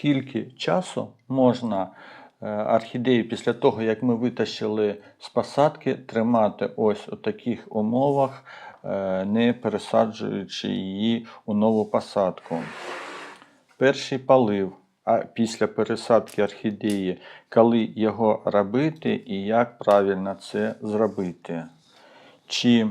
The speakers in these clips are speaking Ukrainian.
скільки часу можна е, орхідею після того, як ми витащили з посадки, тримати ось у таких умовах, е, не пересаджуючи її у нову посадку. Перший полив, а після пересадки орхідеї, коли його робити і як правильно це зробити. Чи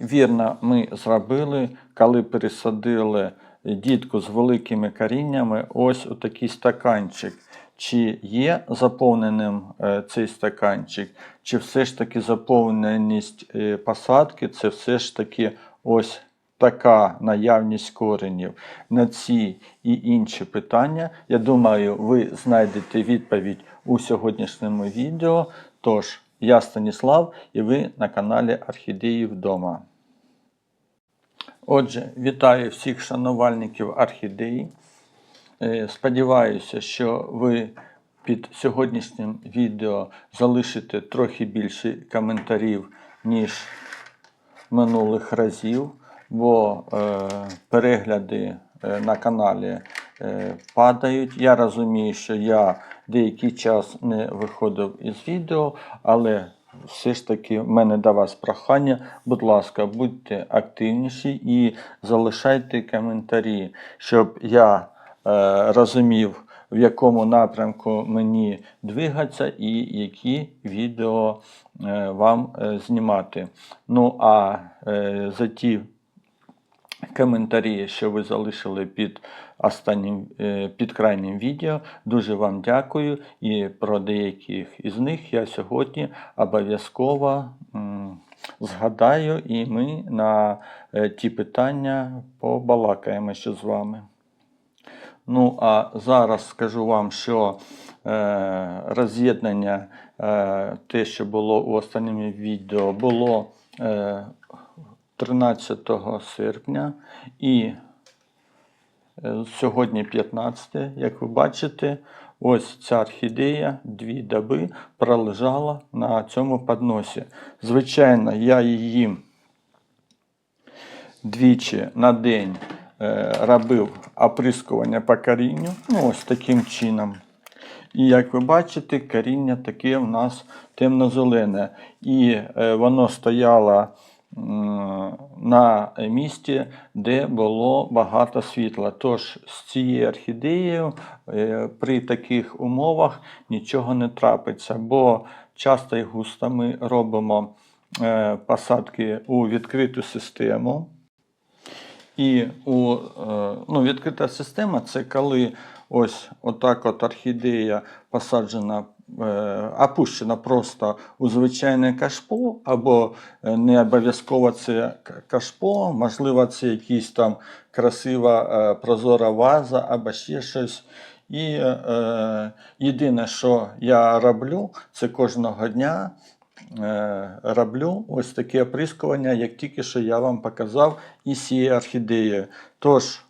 вірно ми зробили, коли пересадили дітку з великими коріннями ось у такий стаканчик. Чи є заповненим е, цей стаканчик, чи все ж таки заповненість е, посадки це все ж таки ось така наявність коренів. На ці і інші питання, я думаю, ви знайдете відповідь у сьогоднішньому відео. Тож, я Станіслав і ви на каналі Орхідеї вдома. Отже, вітаю всіх шанувальників орхідеї. Е, Сподіваюся, що ви під сьогоднішнім відео залишите трохи більше коментарів, ніж минулих разів, бо е, перегляди е, на каналі падають. Я розумію, що я деякий час не виходив із відео, але все ж таки в мене до вас прохання. Будь ласка, будьте активніші і залишайте коментарі, щоб я е, розумів, в якому напрямку мені двигатися і які відео е, вам е, знімати. Ну а е, за ті коментарі, що ви залишили під останнім е, під крайнім відео. Дуже вам дякую. І про деяких із них я сьогодні обов'язково згадаю, і ми на е, ті питання побалакаємо ще з вами. Ну, а зараз скажу вам, що е, роз'єднання, е, те, що було у останньому відео, було е, 13 серпня і е, сьогодні 15, як ви бачите, ось ця орхідея дві доби пролежала на цьому подносі. Звичайно, я її двічі на день е, робив оприскування по корінню, ну ось таким чином. І як ви бачите, коріння таке в нас темно-зелене. І е, воно стояло на місці, де було багато світла. Тож з цією орхідеєю е, при таких умовах нічого не трапиться, бо часто і густо ми робимо е, посадки у відкриту систему. І у, е, ну, відкрита система це коли ось отак от орхідея посаджена, е, опущена просто у звичайне кашпо, або е, не обов'язково це кашпо, можливо, це якась там красива е, прозора ваза або ще щось. І е, єдине, що я роблю, це кожного дня е, роблю ось таке оприскування, як тільки що я вам показав із цієї орхідеї. Тож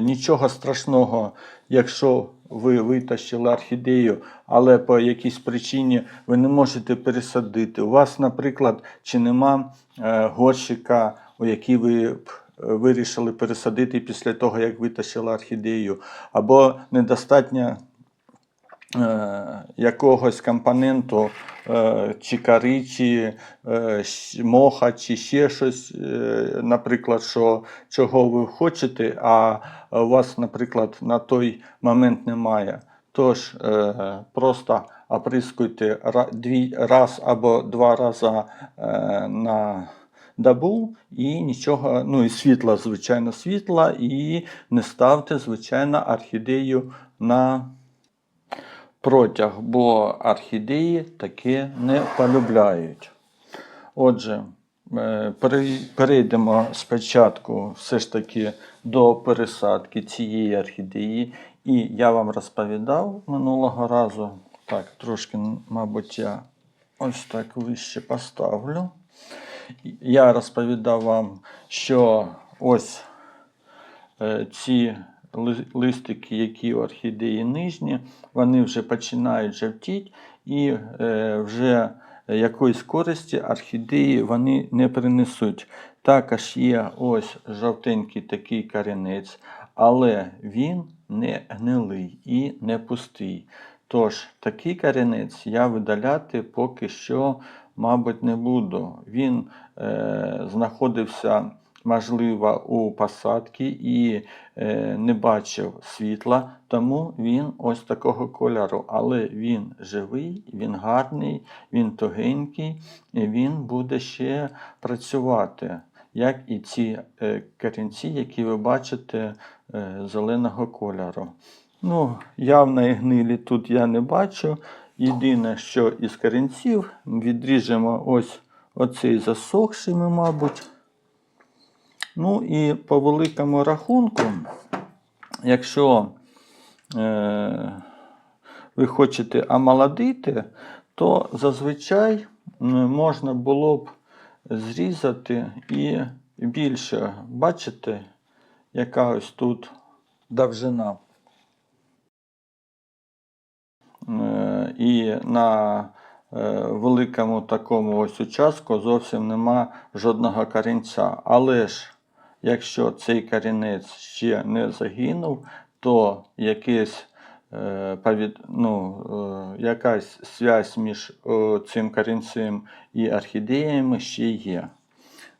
нічого страшного, якщо ви витащили орхідею, але по якійсь причині ви не можете пересадити. У вас, наприклад, чи нема е, горщика, у який ви е, вирішили пересадити після того, як витащили орхідею, або недостатньо е, якогось компоненту, е, чи е, моха, чи ще щось, е, наприклад, що, чого ви хочете, а у вас, наприклад, на той момент немає. Тож просто оприскуйте раз або два рази на добу і нічого, ну і світла, звичайно, світла, і не ставте, звичайно, орхідею на протяг, бо орхідеї таке не полюбляють. Отже, е, перейдемо спочатку все ж таки до пересадки цієї орхідеї. І я вам розповідав минулого разу. Так, трошки, мабуть, я ось так вище поставлю. Я розповідав вам, що ось е, ці листики, які орхідеї нижні, вони вже починають жовтіти і е, вже якоїсь користі орхідеї вони не принесуть. Також є ось жовтенький такий корінець, але він не гнилий і не пустий. Тож такий корінець я видаляти поки що, мабуть, не буду. Він е, знаходився, можливо, у посадці і е, не бачив світла, тому він ось такого кольору. Але він живий, він гарний, він тугенький, і він буде ще працювати, як і ці е, корінці, які ви бачите е, зеленого кольору. Ну, явної гнилі тут я не бачу. Єдине, що із корінців відріжемо ось оцей засохший, мабуть. Ну і по великому рахунку, якщо е, ви хочете омолодити, то зазвичай можна було б зрізати і більше. Бачите, яка ось тут довжина. Е, І на е, великому такому ось участку зовсім нема жодного корінця. Але ж, якщо цей корінець ще не загинув, то якийсь, е, ну, е, якась зв'язь між е, цим корінцем і орхідеями ще є.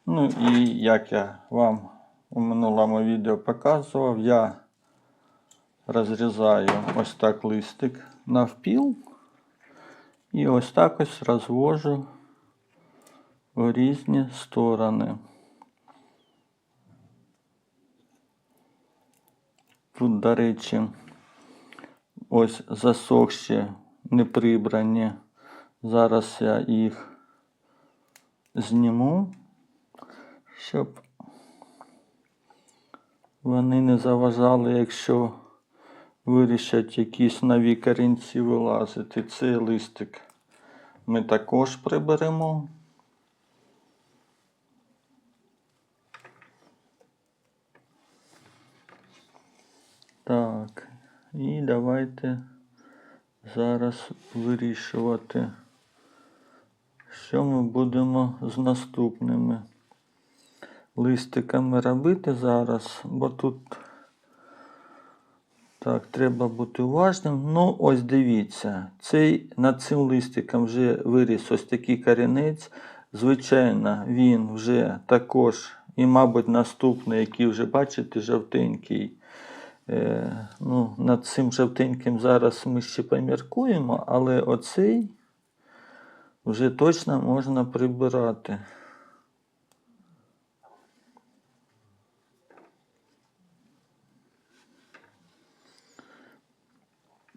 Ну і як я вам у минулому відео показував, я розрізаю ось так листик навпіл і ось так ось розвожу в різні сторони. Тут, до речі, ось засохші, неприбрані. Зараз я їх зніму, щоб вони не заважали, якщо вирішать якісь нові корінці вилазити. Цей листик ми також приберемо. Так, і давайте зараз вирішувати, що ми будемо з наступними листиками робити зараз, бо тут так, треба бути уважним. Ну, ось дивіться, цей, над цим листиком вже виріс ось такий корінець. Звичайно, він вже також, і, мабуть, наступний, який вже бачите, жовтенький. Е, ну, над цим жовтеньким зараз ми ще поміркуємо, але оцей вже точно можна прибирати.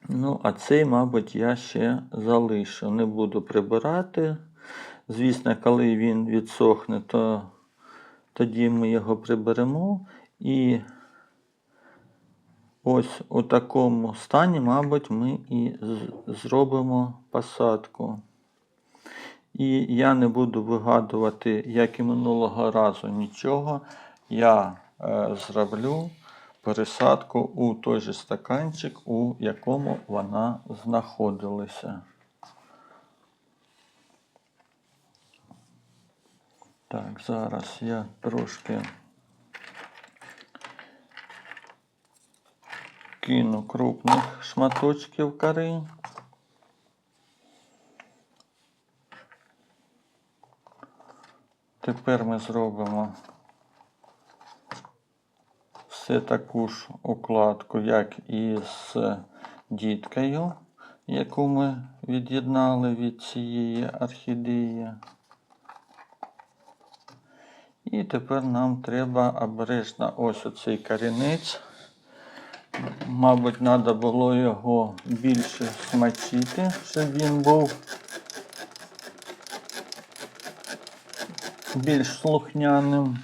Ну, а цей, мабуть, я ще залишу. Не буду прибирати. Звісно, коли він відсохне, то тоді ми його приберемо. І ось у такому стані, мабуть, ми і зробимо посадку. І я не буду вигадувати, як і минулого разу, нічого. Я е, зроблю пересадку у той же стаканчик, у якому вона знаходилася. Так, зараз я трошки кину крупних шматочків кори. Тепер ми зробимо все таку ж укладку, як і з діткою, яку ми від'єднали від цієї орхідеї. І тепер нам треба обережно ось оцей корінець. Мабуть, треба було його більше смачити, щоб він був більш слухняним.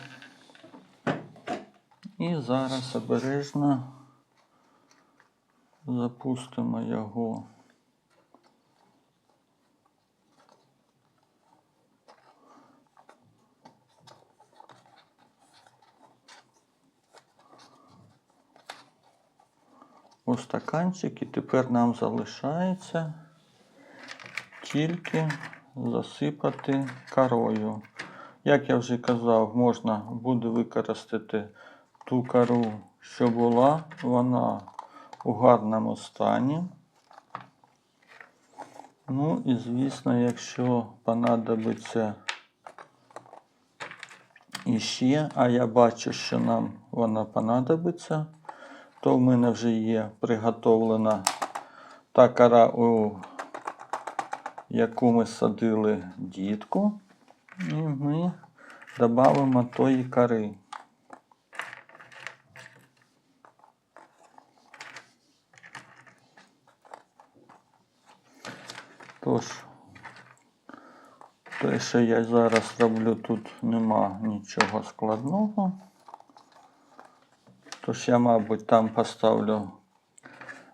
І зараз обережно запустимо його. У стаканчик і тепер нам залишається тільки засипати корою. Як я вже казав, можна буде використати ту кору, що була вона у гарному стані. Ну і звісно, якщо понадобиться іще, а я бачу, що нам вона понадобиться, то в мене вже є приготовлена та кара, у яку ми садили дітку, і ми додамо тої кори. Тож, те, що я зараз роблю, тут нема нічого складного. Тож я, мабуть, там поставлю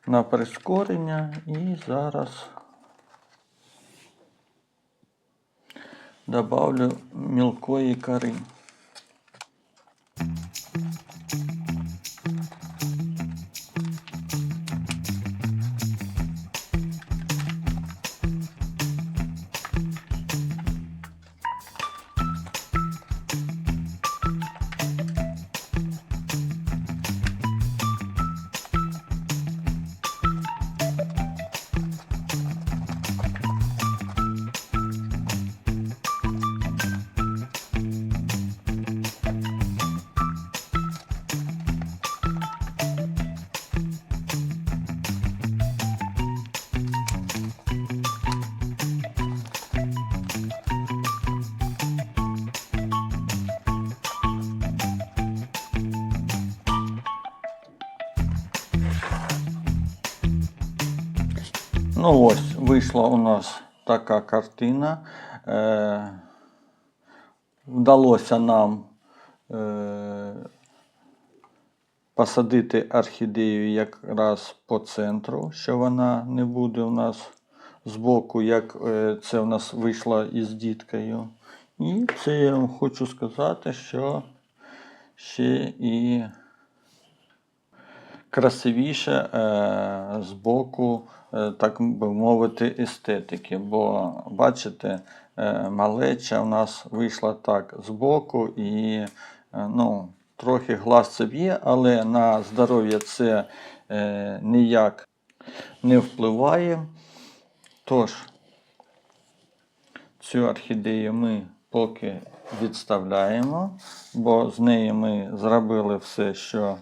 на прискорення і зараз добавлю мілкої кори. Ну ось, вийшла у нас така картина. Е, вдалося нам е, посадити орхідею якраз по центру, що вона не буде у нас збоку, як е, це у нас вийшло із діткою. І це я вам хочу сказати, що ще і красивіше е, з боку, так би мовити, естетики. Бо бачите, е, малеча у нас вийшла так з боку і е, ну, трохи глаз це б'є, але на здоров'я це е, ніяк не впливає. Тож, цю орхідею ми поки відставляємо, бо з неї ми зробили все, що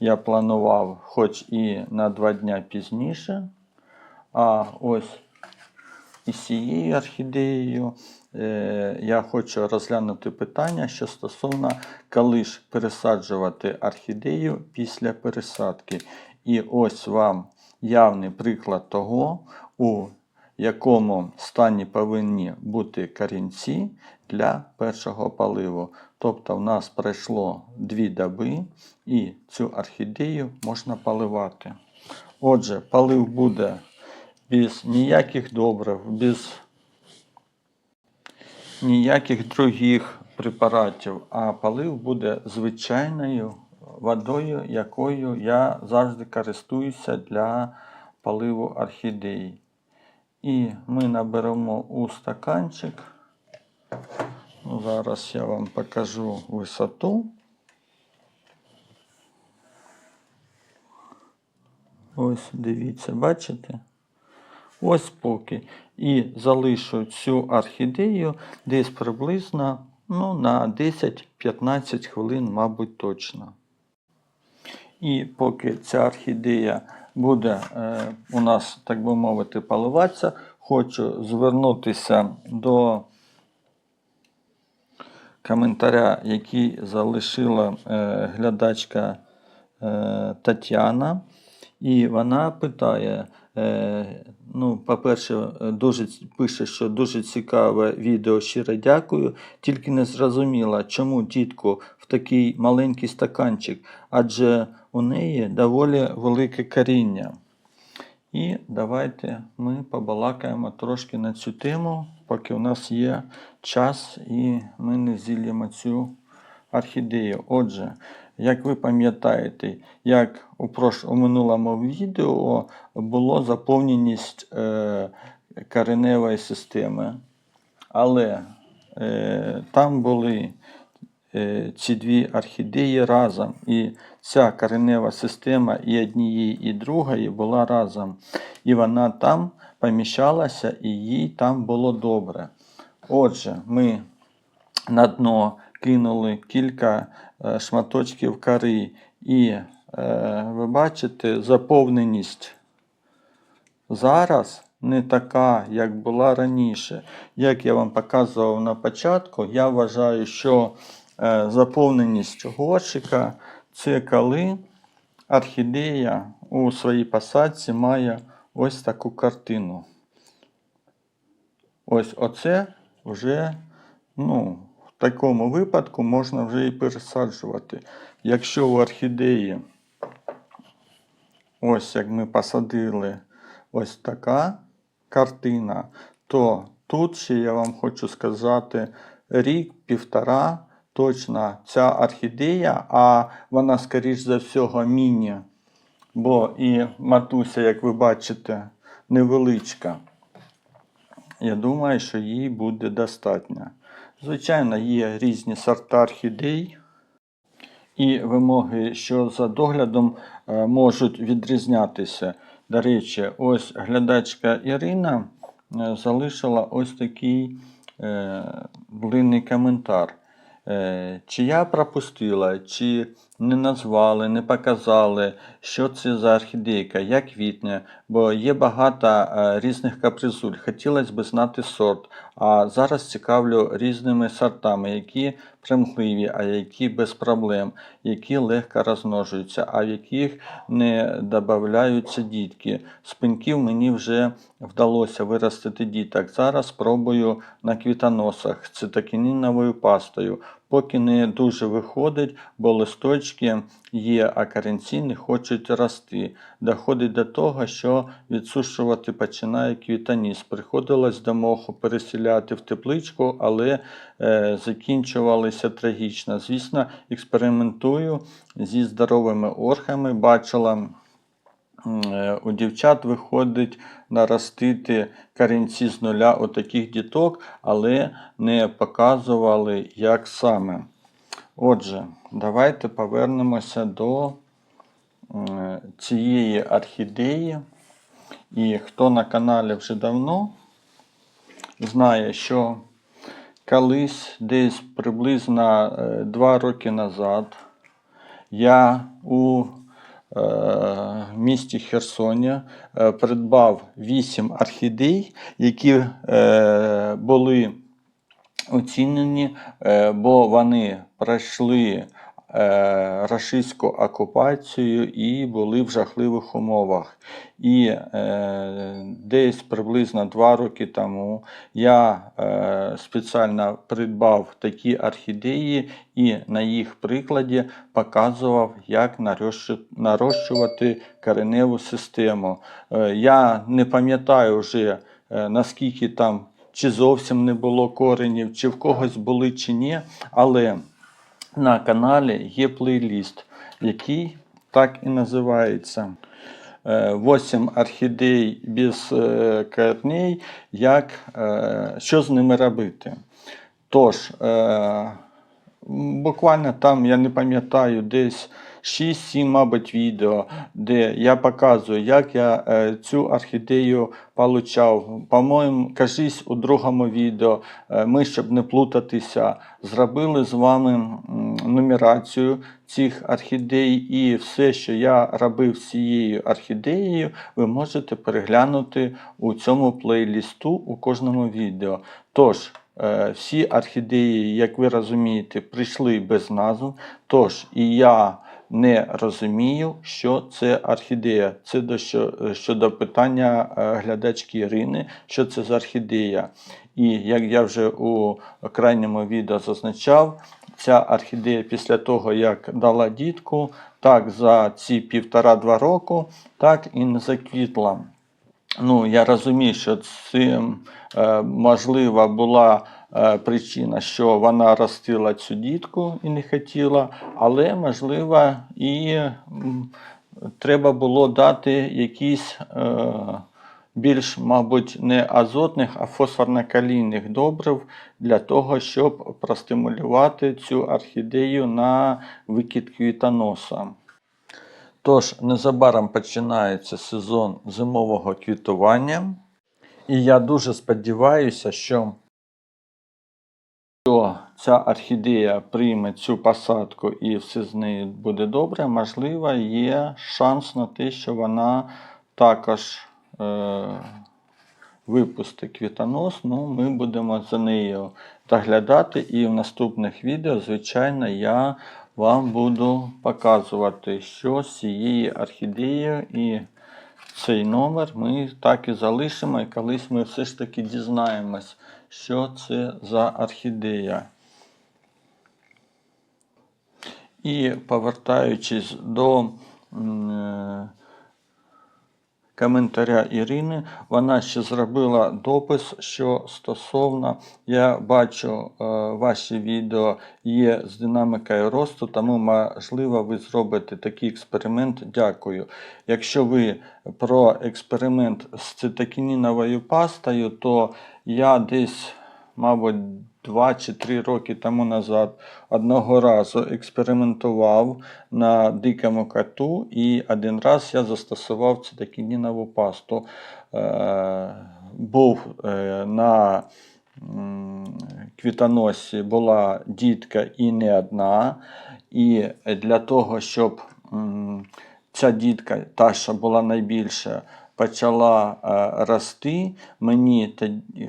я планував, хоч і на два дня пізніше. А ось із цією орхідеєю е, я хочу розглянути питання, що стосовно коли ж пересаджувати орхідею після пересадки. І ось вам явний приклад того, у якому стані повинні бути корінці для першого поливу. Тобто в нас пройшло дві доби, і цю орхідею можна поливати. Отже, полив буде без ніяких добрив, без ніяких других препаратів, а полив буде звичайною водою, якою я завжди користуюся для поливу орхідеї. І ми наберемо у стаканчик. Ну, Зараз я вам покажу висоту. Ось дивіться, бачите? Ось поки. І залишу цю орхідею десь приблизно ну, на 10-15 хвилин, мабуть, точно. І поки ця орхідея буде е, у нас, так би мовити, поливатися, хочу звернутися до коментаря, який залишила е, глядачка е, Тетяна. І вона питає: е, ну, по-перше, е, дуже пише, що дуже цікаве відео, щиро дякую. Тільки не зрозуміла, чому дітку в такий маленький стаканчик, адже у неї доволі велике коріння. І давайте ми побалакаємо трошки на цю тему, поки у нас є час і ми не зільємо цю орхідею. Отже, як ви пам'ятаєте, як у, прош... у минулому відео було заповненість е... кореневої системи, але е... там були е... ці дві орхідеї разом. І ця коренева система і однієї, і другої була разом. І вона там поміщалася, і їй там було добре. Отже, ми на дно кинули кілька е, шматочків кори, і е, ви бачите, заповненість зараз не така, як була раніше. Як я вам показував на початку, я вважаю, що е, заповненість горщика це коли орхідея у своїй посадці має ось таку картину. Ось оце вже, ну, такому випадку можна вже і пересаджувати. Якщо у орхідеї, ось як ми посадили, ось така картина, то тут ще я вам хочу сказати рік-півтора. Точно ця орхідея, а вона, скоріш за всього, міні, бо і матуся, як ви бачите, невеличка. Я думаю, що їй буде достатньо. Звичайно, є різні сорта орхідей і вимоги, що за доглядом е, можуть відрізнятися. До речі, ось глядачка Ірина е, залишила ось такий блинний длинний коментар. Е, Чи я пропустила, чи не назвали, не показали, що це за орхідейка, як квітне, бо є багато е, різних капризуль. Хотілося б знати сорт. А зараз цікавлю різними сортами, які примхливі, а які без проблем, які легко розмножуються, а в яких не додаються дітки. З пеньків мені вже вдалося виростити діток. Зараз спробую на квітоносах цитокініновою пастою. Поки не дуже виходить, бо листочки є, а корінці не хочуть рости. Доходить до того, що відсушувати починає квітоніс. Приходилось до моху переселяти в тепличку, але е, закінчувалися трагічно. Звісно, експериментую зі здоровими орхами. Бачила. Е, У дівчат виходить наростити корінці з нуля отаких діток, але не показували, як саме. Отже, давайте повернемося до е, цієї орхідеї. І хто на каналі вже давно знає, що колись десь приблизно 2 роки назад я у е, місті Херсоні е, придбав 8 орхідей, які е, були оцінені, е, бо вони пройшли е, рашистську окупацію і були в жахливих умовах. І е, десь приблизно два роки тому я е, спеціально придбав такі орхідеї і на їх прикладі показував, як нарощувати кореневу систему. Е, я не пам'ятаю вже е, наскільки там чи зовсім не було коренів, чи в когось були, чи ні. Але на каналі є плейліст, який так і називається. 8 орхідей без е, корней, як, е, що з ними робити. Тож, е, буквально там, я не пам'ятаю, десь 6-7, мабуть, відео, де я показую, як я е, цю орхідею получав. По-моєму, кажись у другому відео, е, ми, щоб не плутатися, зробили з вами нумерацію цих орхідей, і все, що я робив з цією орхідеєю, ви можете переглянути у цьому плейлісту у кожному відео. Тож, е, всі орхідеї, як ви розумієте, прийшли без назв. Тож і я не розумію, що це орхідея. Це до що, щодо питання е, глядачки Ірини, що це за орхідея. І як я вже у крайньому відео зазначав, ця орхідея після того, як дала дітку, так за ці півтора-два року, так і не заквітла. Ну, я розумію, що цим е, можлива була е, причина, що вона ростила цю дітку і не хотіла, але можливо і треба було дати якісь е, більш, мабуть, не азотних, а фосфорно-калійних добрив для того, щоб простимулювати цю орхідею на викид квітоноса. Тож, незабаром починається сезон зимового квітування. І я дуже сподіваюся, що що ця орхідея прийме цю посадку і все з нею буде добре, можливо, є шанс на те, що вона також е, випустить квітонос. Ну, ми будемо за нею доглядати. І в наступних відео, звичайно, я вам буду показувати, що з цією орхідеєю і цей номер ми так і залишимо, і колись ми все ж таки дізнаємось, що це за орхідея. І повертаючись до е, коментаря Ірини, вона ще зробила допис, що стосовно, я бачу е, ваші відео є з динамікою росту, тому можливо ви зробите такий експеримент. Дякую. Якщо ви про експеримент з цитокініновою пастою, то я десь, мабуть, Два чи три роки тому назад одного разу експериментував на дикому коту, і один раз я застосував цитокінінову пасту. Е, був е, на квітоносі була дітка і не одна. І для того, щоб ця дітка, та, що була найбільша, почала е, рости. Мені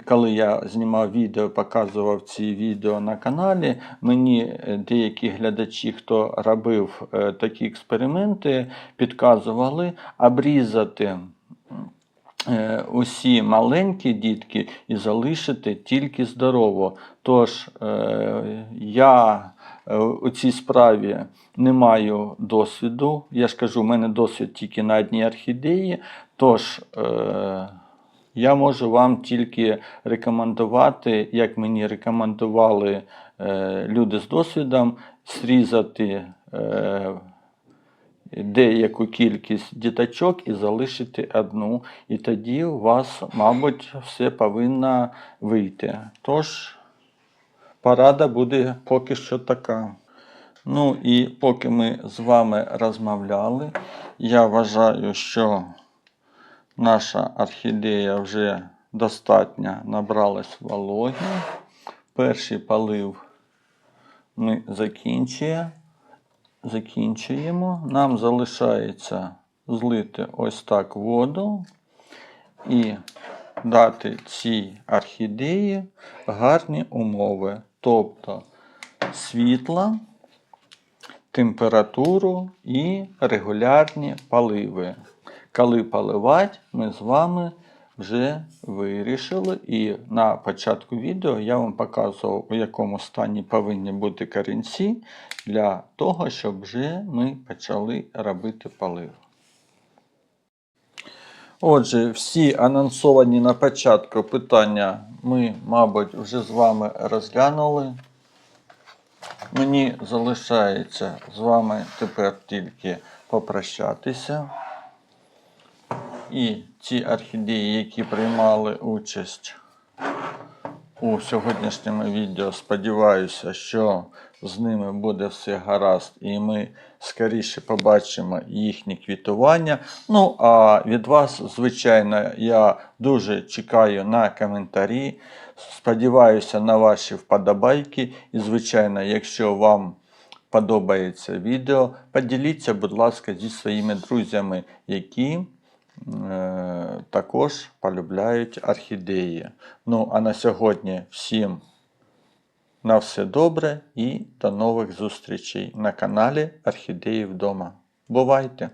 коли я знімав відео, показував ці відео на каналі, мені е, деякі глядачі, хто робив е, такі експерименти, підказували обрізати. Усі маленькі дітки і залишити тільки здорово. Тож я у цій справі не маю досвіду. Я ж кажу, у мене досвід тільки на одній орхідеї. Тож е, я можу вам тільки рекомендувати, як мені рекомендували е, люди з досвідом, зрізати е, деяку кількість діточок і залишити одну. І тоді у вас, мабуть, все повинно вийти. Тож, порада буде поки що така. Ну і поки ми з вами розмовляли, я вважаю, що наша орхідея вже достатньо набралась вологи. Перший полив ми закінчуємо. закінчуємо. Нам залишається злити ось так воду і дати цій орхідеї гарні умови, тобто світла, температуру і регулярні поливи. Коли поливати, ми з вами вже вирішили. І на початку відео я вам показував, у якому стані повинні бути корінці для того, щоб вже ми почали робити полив. Отже, всі анонсовані на початку питання ми, мабуть, вже з вами розглянули. Мені залишається з вами тепер тільки попрощатися. І ті орхідеї, які приймали участь у сьогоднішньому відео, сподіваюся, що з ними буде все гаразд, і ми скоріше побачимо їхнє квітування. Ну, а від вас, звичайно, я дуже чекаю на коментарі. Сподіваюся на ваші вподобайки. І, звичайно, якщо вам подобається відео, поділіться, будь ласка, зі своїми друзями, які також полюбляють орхідеї. Ну, а на сьогодні всім на все добре і до нових зустрічей на каналі Орхідеї вдома. Бувайте!